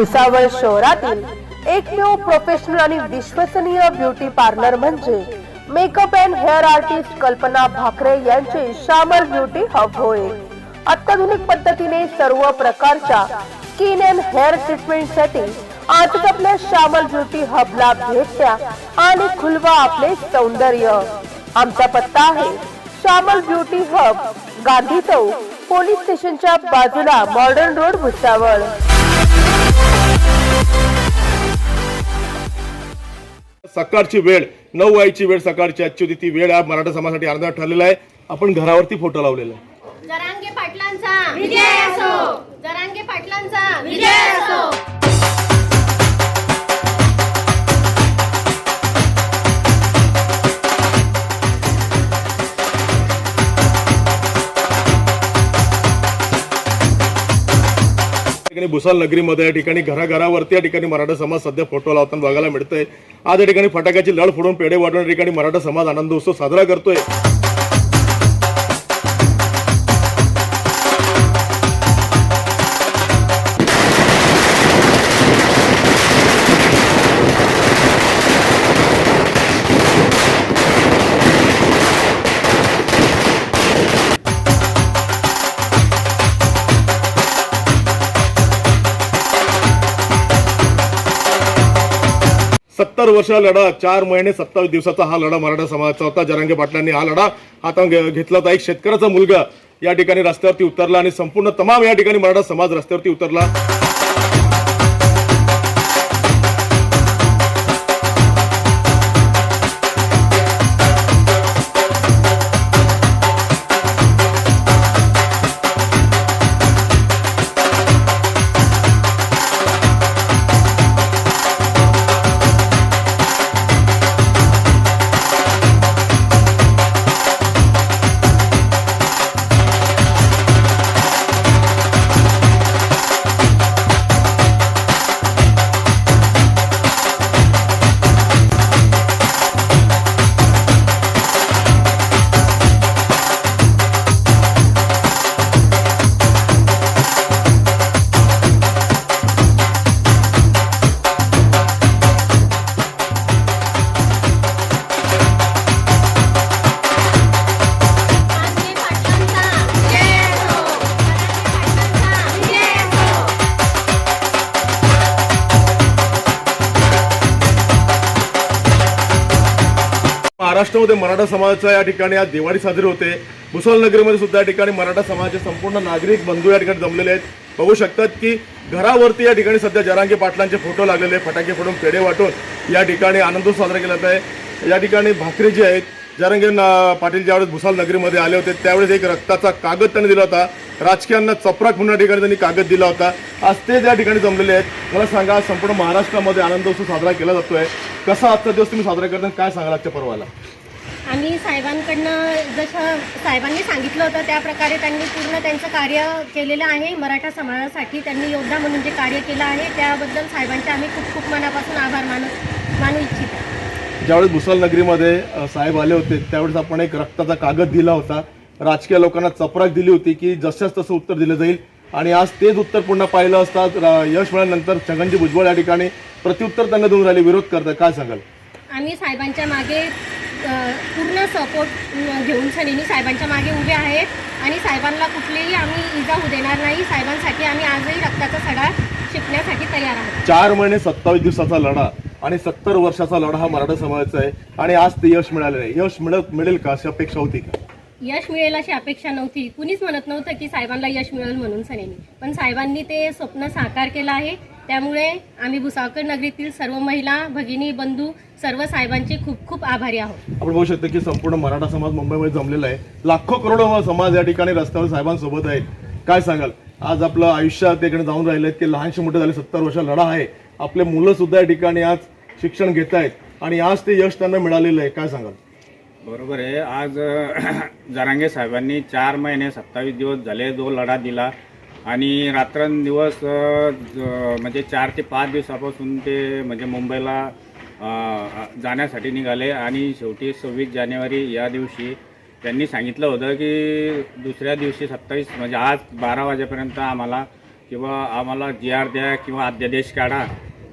भुसावळ शहरातील एकमेव प्रोफेशनल आणि विश्वसनीय ब्युटी पार्लर म्हणजे makeup and hair artist Kalpana Bhakare यांचे शामर ब्युटी हब होय. अत्याधुनिक पद्धतीने सर्व प्रकारच्या स्किन अँड हेअर ट्रीटमेंटसाठी आजच आपल्या शामल ब्युटी हबला भेट द्या आणि खुलवा आपले सौंदर्य. आमचा पत्ता आहे Shyamal beauty hub Gandhi Chowk police स्टेशनच्या बाजूला मॉडर्न रोड भुसावळ. सकाळची वेळ नऊ वाईची वेळ सकाळची आजची होती ती वेळ हा मराठा समाजासाठी आनंदात ठरलेला आहे. आपण घरावरती फोटो लावलेला आहे. जरांगे पाटलांचा. विजय असो. जरांगे पाटलांचा. विजय असो. ठिकाणी भुसाल नगरीमध्ये या ठिकाणी घराघरावरती या ठिकाणी मराठा समाज सध्या फोटो लावताना बघायला मिळतंय. आज या ठिकाणी फटाक्याची लढ फोडून पेढे वाटून या ठिकाणी मराठा समाज आनंद उत्सव साजरा करतोय. सत्तर वर्ष लढा चार महिने सत्तावीस दिवसाचा हा लढा मराठा समाजाचा होता. जरांगे पाटलांनी हा लढा हाता घेतला होता. एक शेतकऱ्याचा मुलगा या ठिकाणी रस्त्यावरती उतरला आणि संपूर्ण तमाम या ठिकाणी मराठा समाज रस्त्यावरती उतरला. महाराष्ट्रामध्ये मराठा समाजाचा या ठिकाणी आज दिवाळी साजरी होते. भुसावळ नगरीमध्ये सुद्धा या ठिकाणी मराठा समाजाचे संपूर्ण नागरिक बंधू या ठिकाणी जमलेले आहेत. बघू शकतात की घरावरती या ठिकाणी सध्या जरांगे पाटलांचे फोटो लागलेले आहेत, फटाके फोडून पेढे वाटून या ठिकाणी आनंद साजरा केला जात आहे. या ठिकाणी भाकरी जे आहेत जरांगे पाटील ज्यावेळेस भुसाल नगरीमध्ये आले होते त्यावेळेस एक रक्ताचा कागद त्यांनी दिला होता. राजकीयांना चपराक म्हणून या ठिकाणी त्यांनी कागद दिला होता. आज ते त्या ठिकाणी जमलेले आहेत. मला सांगा संपूर्ण महाराष्ट्रामध्ये आनंदोत्सव साजरा केला जातो आहे कसा आजचा दिवस तुम्ही साजरा करता काय सांगाल आजच्या पर्वाला? आम्ही साहेबांकडनं जसं साहेबांनी सांगितलं होतं त्या प्रकारे त्यांनी पूर्ण त्यांचं कार्य केलेलं आहे. मराठा समाजासाठी त्यांनी योद्धा म्हणून जे कार्य केलं आहे त्याबद्दल साहेबांचे आम्ही खूप खूप मनापासून आभार मानू मानू इच्छितो. ज्यावेळेस भुसाल नगरीमध्ये साहेब आले होते त्यावेळेस आपण एक रक्ताचा कागद दिला होता. राजकीय लोकांना चपराक दिली होती की जशाच तसं उत्तर दिलं जाईल. आणि आज तेच उत्तर पुन्हा पाहिलं असता यश मिळाल्यानंतर छगनजी भुजबळ या ठिकाणी प्रत्युत्तर त्यांना देऊन राहिले विरोध करतात. काय सांगाल? आम्ही साहेबांच्या मागे पूर्ण सपोर्ट घेऊन सनीनी साहेबांच्या मागे उभे आहेत. आणि साहेबांना कुठलीही आम्ही इजा होऊ देणार नाही. साहेबांसाठी आम्ही आजही रक्ताचा सडा शिकण्यासाठी तयार आहोत. चार महिने सत्तावीस दिवसाचा लढा आणि सत्तर वर्षाचा लढा हा मराठा समाजाचा आहे. आणि आज ते यश मिळालेलं आहे यश मिळत मिळेल का? अशी अपेक्षा होती का? यश मिळेल अशी अपेक्षा नव्हती. कुणीच म्हणत नव्हतं की साहेबांना यश मिळेल म्हणून सनेनी पण साहेबांनी ते स्वप्न साकार केलं आहे. त्यामुळे आम्ही भुसावकर नगरीतील सर्व महिला भगिनी बंधू सर्व साहेबांचे खूप खूप आभारी आहोत. आपण बघू शकतो की संपूर्ण मराठा समाज मुंबईमध्ये जमलेला आहे. लाखो करोडो समाज या ठिकाणी रस्त्यावर साहेबांसोबत आहेत. काय सांगाल? आज आपलं आयुष्यात तिकडे जाऊन राहिलेत की लहानशे मोठे झाले सत्तर वर्ष लढा आहे. आपले मुलं सुद्धा या ठिकाणी आज शिक्षण घेत आहेत आणि आज ते यश त्यांना मिळालेलं आहे. काय सांगाल? बरोबर आहे. आज जरांगे साहेबांनी चार महिने सत्तावीस दिवस झाले जो लढा दिला. आणि रात्रंदिवस ज- म्हणजे चार ते पाच दिवसापासून ते म्हणजे मुंबईला जाण्यासाठी निघाले. आणि शेवटी सव्वीस जानेवारी या दिवशी त्यांनी सांगितलं होतं की दुसऱ्या दिवशी सत्तावीस म्हणजे आज बारा वाजेपर्यंत आम्हाला किंवा आम्हाला जी आर द्या किंवा अध्यादेश काढा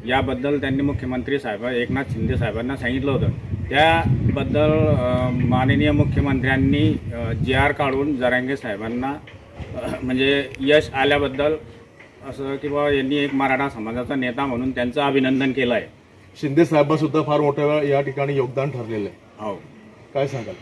याबद्दल त्यांनी मुख्यमंत्री साहेब एकनाथ शिंदे साहेबांना सांगितलं होतं. त्याबद्दल माननीय मुख्यमंत्र्यांनी जी आर काढून जरांगे साहेबांना म्हणजे यश आल्याबद्दल असं किंवा यांनी एक मराठा समाजाचा नेता म्हणून त्यांचं अभिनंदन केलं आहे शिंदे साहेब सुद्धा फार मोठ्या वेळा या ठिकाणी योगदान ठरलेलं आहे. हो. काय सांगाल?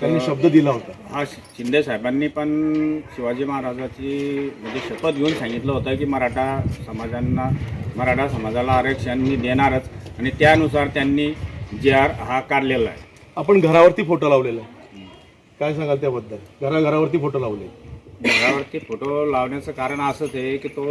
त्यांनी शब्द दिला होता. हा शिंदे साहेबांनी पण शिवाजी महाराजाची म्हणजे शपथ घेऊन सांगितलं होतं की मराठा समाजांना मराठा समाजाला आरक्षण मी देणारच. आणि त्यानुसार त्यांनी जे आर हा काढलेला आहे. आपण घरावरती फोटो लावलेला आहे काय सांगाल त्याबद्दल? घराघरावरती फोटो लावले. घरावरती फोटो लावण्याचं कारण असंच आहे की तो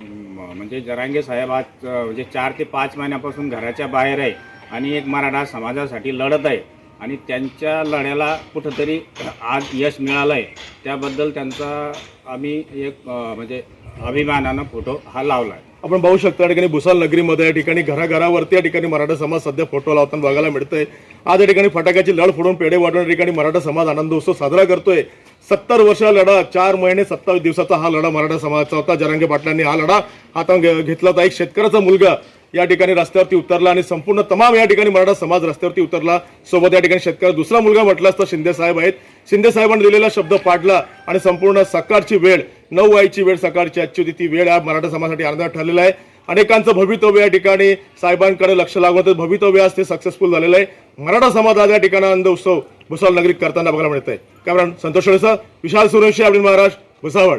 म्हणजे जरांगे साहेब आज म्हणजे चार ते पाच महिन्यापासून घराच्या बाहेर आहे आणि एक मराठा समाजासाठी लढत आहे आणि त्यांच्या लढ्याला कुठंतरी आज यश मिळालं आहे त्याबद्दल त्यांचा आम्ही एक म्हणजे अभिमानानं फोटो हा लावला आहे आपण पाहू शकता या ठिकाणी भुसाल नगरीमध्ये या ठिकाणी घराघरावरती या ठिकाणी मराठा समाज सध्या फोटो लावताना बघायला मिळतंय. आज या ठिकाणी फटाक्याची लढ फोडून पेढे वाटून या ठिकाणी मराठा समाज आनंद उत्सव साजरा करतोय. सत्तर वर्ष लढा चार महिने सत्तावीस दिवसाचा हा लढा मराठा समाजाचा होता. जरांगे पाटलांनी हा लढा हातात घे- घेतला होता. एक शेतकऱ्याचा मुलगा या ठिकाणी रस्त्यावरती उतरला आणि संपूर्ण तमाम या ठिकाणी मराठा समाज रस्त्यावरती उतरला. सोबत या ठिकाणी शेतकरी दुसरा मुलगा म्हटला असता शिंदे साहेब आहेत. शिंदे साहेबांनी दिलेला शब्द पाडला आणि संपूर्ण सकाळची वेळ नऊ वाईची वेळ सकाळची आजची होती. ती वेळ हा मराठा समाजासाठी आनंदात ठरलेला आहे. अनेकांचं भवितव्य या ठिकाणी साहेबांकडे लक्ष लागून भवितव्य आज ते सक्सेसफुल झालेलं आहे. मराठा समाज आज या ठिकाणी आनंद उत्सव भुसावळ नगरीत करताना बघायला मिळत आहे कॅमेरा संतोष विशाल सुरेशी अरविंद महाराज भुसावळ.